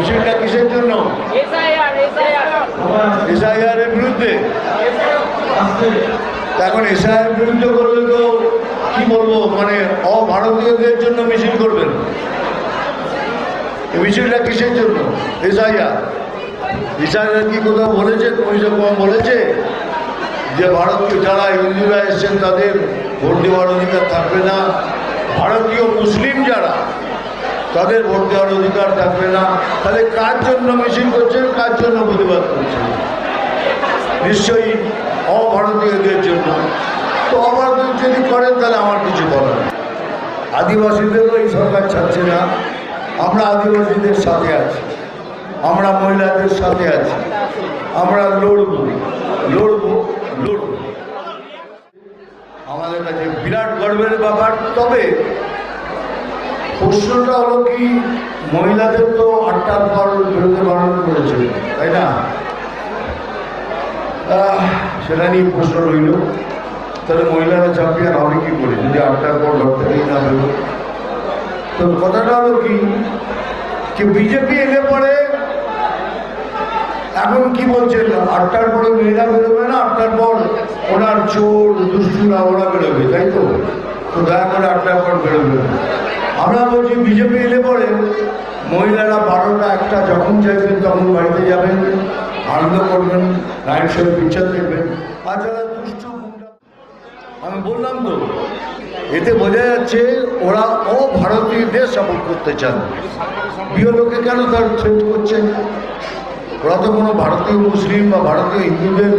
মিছিলটা কিসের জন্য? এসআইআর এর বিরুদ্ধে? এখন এসআইআর বিরুদ্ধে করলে তো কি বলব মানে অভারতীয়দের জন্য মিছিল করবেন। মিছিলটা কিসের জন্য? এসআইআর। এসআইআর কি কোথাও বলেছে? কমিশন কম বলেছে? যে ভারতীয় যারা হিন্দুরা এসছেন তাদের ভোট দেওয়ার অধিকার থাকবে না। ভারতীয় মুসলিম যারা তাদের ভোট দেওয়ার অধিকার থাকবে না। তাহলে কার জন্য মিছিল করছেন কার জন্য প্রতিবাদ করছেন নিশ্চয়ই অভারতীয়দের জন্য। তো অভারতীয় যদি করেন, তাহলে আমার কিছু বলার নেই। আদিবাসীদেরও এই সরকার ছাড়ছে না। আমরা আদিবাসীদের সাথে আছি। আমরা মহিলাদের সাথে আছি। আমরা লড়ব। লড়ব লড়ব। আমাদের কাছে বিরাট গর্বের ব্যাপার। তবে প্রশ্নটা হলো কি, মহিলাদের তো আটটার পর বেরোতে বারণ করেছে, তাই না? সেটা নিয়ে প্রশ্ন রইল। তাহলে মহিলারা চ্যাম্পিয়ন হবে কি করে? যদি আটটার পর ঘর থেকেই না বেরো তো কথাটা হলো কি যে বিজেপি এলে পরে এখন কি বলছেন আটটার পরে মেয়েরা বেরোবে না, আটটার পর ওনার চোর, দুষ্টুরা ওরা বেরোবে, তাই তো? তো দয়া করে আটটার পর বেরোবে না। আমরা বলছি, বিজেপি এলে পরে মহিলারা বারোটা একটা যখন চাইবেন তখন বাড়িতে যাবেন, আনন্দ করবেন নাইট শো পিকচার দেখবেন। আর যারা দুষ্ট আমি বললাম তো, এতে বোঝা যাচ্ছে ওরা অভারতীয়দের সাপোর্ট করতে চান। বিএলওকে কেন তার থ্রেট করছেন? ওরা তো কোনো ভারতীয় মুসলিম বা ভারতীয় হিন্দুদের